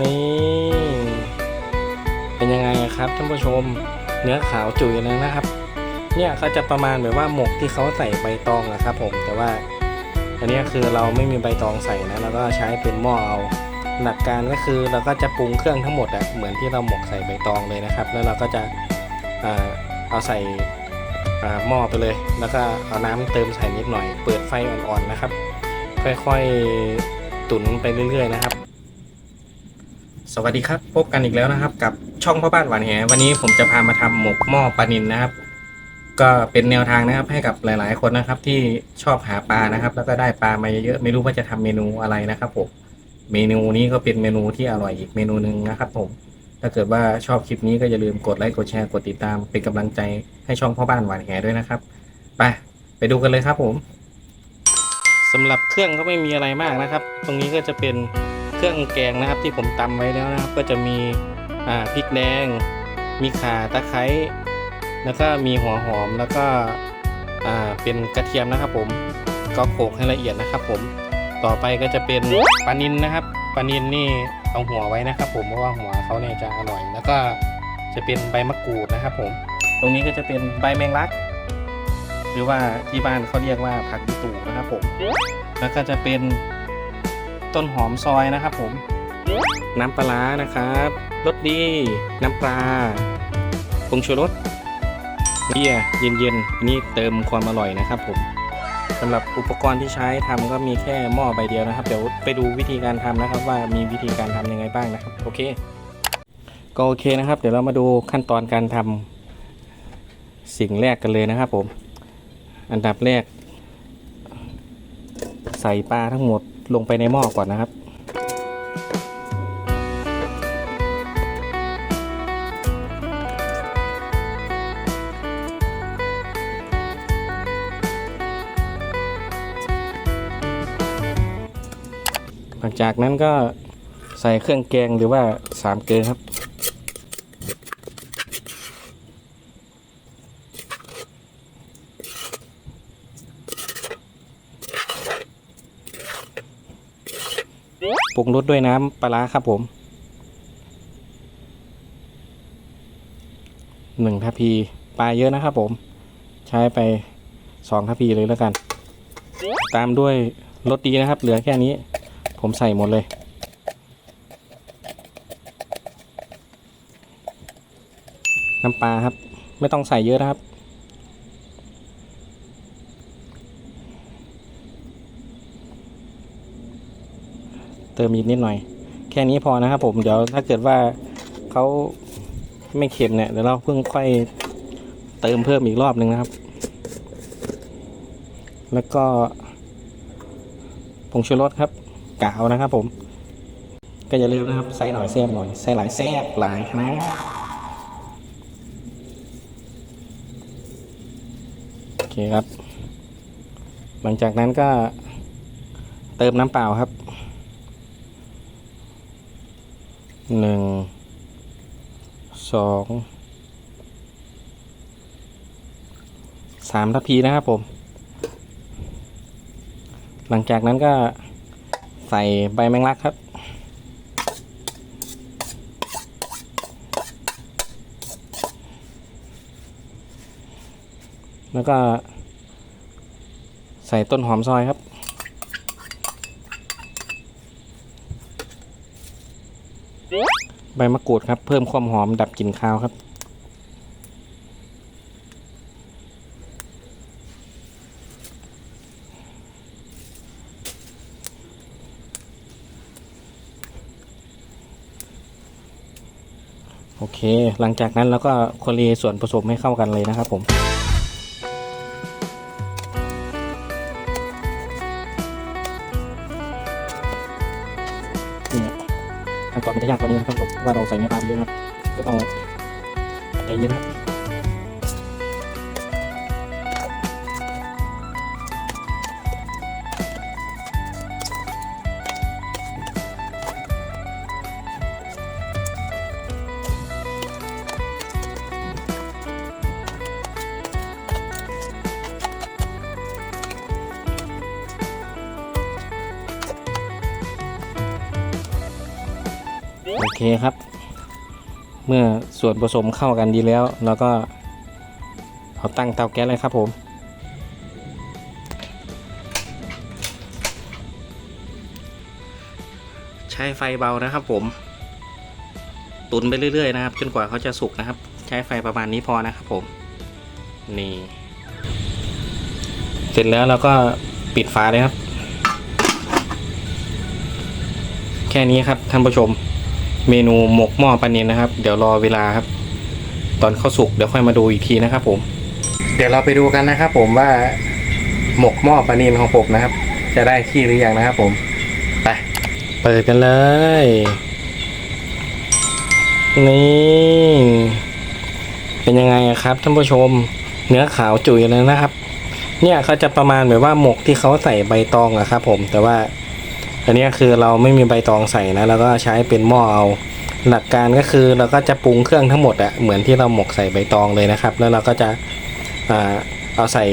นี่เป็นยังไงครับท่านผู้ชมเนื้อขาวจุ๋ยเลยนะครับ เนี่ยเขาจะประมาณแบบว่าหมกที่เขาใส่ใบตองนะครับ ผมแต่ว่า อันนี้คือเราไม่มีใบตองใส่นะเราก็ใช้เป็นหม้อเอาหลักการก็คือเราก็จะปรุงเครื่องทั้งหมดอะเหมือนที่เราหมกใส่ใบตองเลยนะครับ แล้วเราก็จะเอาใส่หม้อไปเลย แล้วก็เอาน้ำเติมใส่นิดหน่อย เปิดไฟอ่อนๆนะครับ ค่อยๆ ตุ๋นไปเรื่อยๆนะครับ สวัสดีครับ พบกันอีกแล้วนะครับ กับช่องพ่อบ้านหวานแหวันนี้ผมจะพามาทำหมกหม้อปลานินนะครับ ก็เป็นแนวทางนะครับให้กับหลาย ๆ คนนะครับ ที่ชอบหาปลานะครับ แล้วก็ได้ปลามาเยอะๆไม่รู้ว่าจะทำเมนูอะไรนะครับผมเมนูนี้ก็เป็นเมนูที่อร่อยอีกเมนูหนึ่งนะครับ ผม ถ้าเกิดว่าชอบคลิปนี้ก็อย่าลืมกดไลค์กดแชร์กดติดตาม เป็นกำลังใจให้ช่องพ่อบ้านหวานแหด้วยนะครับไปไปดูกันเลยครับผมสำหรับเครื่องก็ไม่มีอะไรมากนะครับ ตรงนี้ก็จะเป็น เครื่องแกงนะครับที่ผมตำไว้แล้วนะครับ ก็จะมีพริกแดง มีข่าตะไคร้แล้วก็มีหัวหอมแล้วก็เป็นกระเทียมนะครับ ผมก็โขลกให้ละเอียดนะครับ ผมต่อไปก็จะเป็นปลานินนะครับปลานินนี่เอาหัวไว้นะครับ ผมเพราะว่าหัวเขาเนี่ยจะอร่อย แล้วก็จะเป็นใบมะกรูดนะครับ ผม ตรงนี้ก็จะเป็นใบแมงลัก หรือว่าที่บ้านเขาเรียกว่าผักตูนะครับผมแล้วก็จะเป็น ต้นหอมซอยนะครับผม น้ำปลานะครับรสดี น้ำปลาผงชูรสเบียร์เย็นๆอันนี้เติมความอร่อยนะครับผมสำหรับอุปกรณ์ที่ใช้ทำก็มีแค่หม้อใบเดียวนะครับ เดี๋ยวไปดูวิธีการทำนะครับ ว่ามีวิธีการทำยังไงบ้างนะครับ โอเค ก็โอเคนะครับ เดี๋ยวเรามาดูขั้นตอนการทำสิ่งแรกกันเลยนะครับผม อันดับแรก ใส่ปลาทั้งหมด ลงไปในหม้อก่อนนะครับ หลังจากนั้นก็ใส่เครื่องแกงหรือว่าสามเกลือครับ ปรุงรสด้วยน้ำปลาร้าครับผมหนึ่งทัพีปลาเยอะนะครับผม ใช้ไปสองทัพพีเลยแล้วกัน ตามด้วยรสดีนะครับ เหลือแค่นี้ ผมใส่หมดเลย น้ำปลาครับ ไม่ต้องใส่เยอะนะครับ เติมอีกนิดหน่อย แค่นี้พอนะครับผมเดี๋ยวถ้าเกิดว่าเขาไม่เค็มเนี่ยเดี๋ยวเราเพิ่งค่อยเติมเพิ่มอีกรอบหนึ่งนะครับ แล้วก็ผงชูรสครับกาวนะครับผม ก็อย่าลืมนะครับใส่หน่อยแซ่บหน่อยใส่หลายแซ่บหลายนะโอเคครับ หลังจากนั้นก็เติมน้ำเปล่าครับ หนึ่งสองสามทัพพีนะครับผม หลังจากนั้นก็ใส่ใบแมงลักครับ แล้วก็ใส่ต้นหอมซอยครับ ใบมะกรูดครับ เพิ่มความหอมดับกลิ่นคาวครับ โอเค หลังจากนั้นเราก็คนเลส่วนผสมให้เข้ากันเลยนะครับผม ก่อนมันจะยากกว่านี้นะครับผมว่าเราใส่เนื้อปลาเยอะนะครับก็ต้องใจเย็นนะครับ เคครับ เมื่อส่วนผสมเข้ากันดีแล้วแล้วก็เอาตั้งเตาแก๊สเลยครับผม ใช้ไฟเบานะครับผม ตุนไปเรื่อยๆนะครับ จนกว่าเขาจะสุกนะครับ ใช้ไฟประมาณนี้พอนะครับผม นี่ เสร็จแล้วเราก็ปิดฝาเลยครับ แค่นี้ครับท่านผู้ชม เมนูหมกหม้อปลานินนะครับ เดี๋ยวรอเวลาครับ ตอนเข้าสุกเดี๋ยวค่อยมาดูอีกทีนะครับ ผม เดี๋ยวเราไปดูกันนะครับ ผมว่าหมกหม้อปลานินของผมนะครับ จะได้ที่หรือยังนะครับ ผมไปเปิดกันเลย นี่เป็นยังไงอะครับท่านผู้ชมเนื้อขาวจุ๋ยเลยนะครับ เนี่ยเขาจะประมาณแบบว่าหมกที่เขาใส่ใบตองอะครับ ผมแต่ว่า อันนี้คือเราไม่มีใบตองใส่นะแล้วก็ใช้เป็นหม้อเอา หลักการก็คือเราก็จะปรุงเครื่องทั้งหมดอะเหมือนที่เราหมกใส่ใบตองเลยนะครับ แล้วเราก็จะอเอาใส่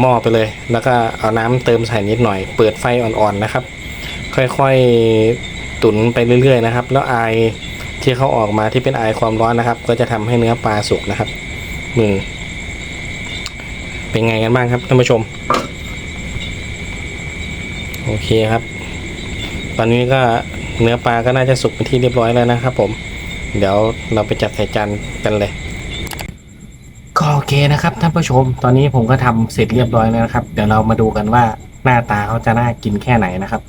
หม้อไปเลย แล้วก็เอาน้ำเติมใส่นิดหน่อย เปิดไฟอ่อนๆนะครับ ค่อยๆ ตุ๋นไปเรื่อยๆนะครับ แล้วไอที่เขาออกมาที่เป็นไอความร้อนนะครับ ก็จะทำให้เนื้อปลาสุกนะครับมือเป็นไงกันบ้างครับท่านผู้ชม โอเคครับ ตอนนี้ก็เนื้อปลาก็น่าจะสุกเป็นที่เรียบร้อยแล้วนะครับผม เดี๋ยวเราไปจัดใส่จานกันเลย ก็โอเคนะครับท่านผู้ชม ตอนนี้ผมก็ทำเสร็จเรียบร้อยแล้วนะครับ เดี๋ยวเรามาดูกันว่าหน้าตาเขาจะน่ากินแค่ไหนนะครับ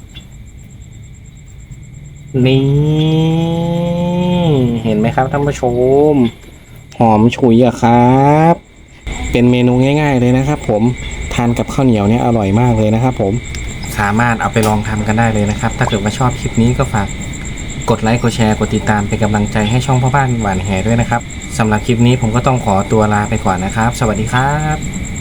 นี่เห็นไหมครับท่านผู้ชม หอมฉุยอะครับ เป็นเมนูง่าย ๆ เลยนะครับ ผมทานกับข้าวเหนียวเนี่ยอร่อยมากเลยนะครับผม สามารถเอาไปลองทำกันได้เลยนะครับ ถ้าเกิดว่าชอบคลิปนี้ก็ฝากกดไลค์กดแชร์กดติดตามเป็นกำลังใจให้ช่องพ่อบ้านหวานแหด้วยนะครับสำหรับคลิปนี้ผมก็ต้องขอตัวลาไปก่อนนะครับ สวัสดีครับ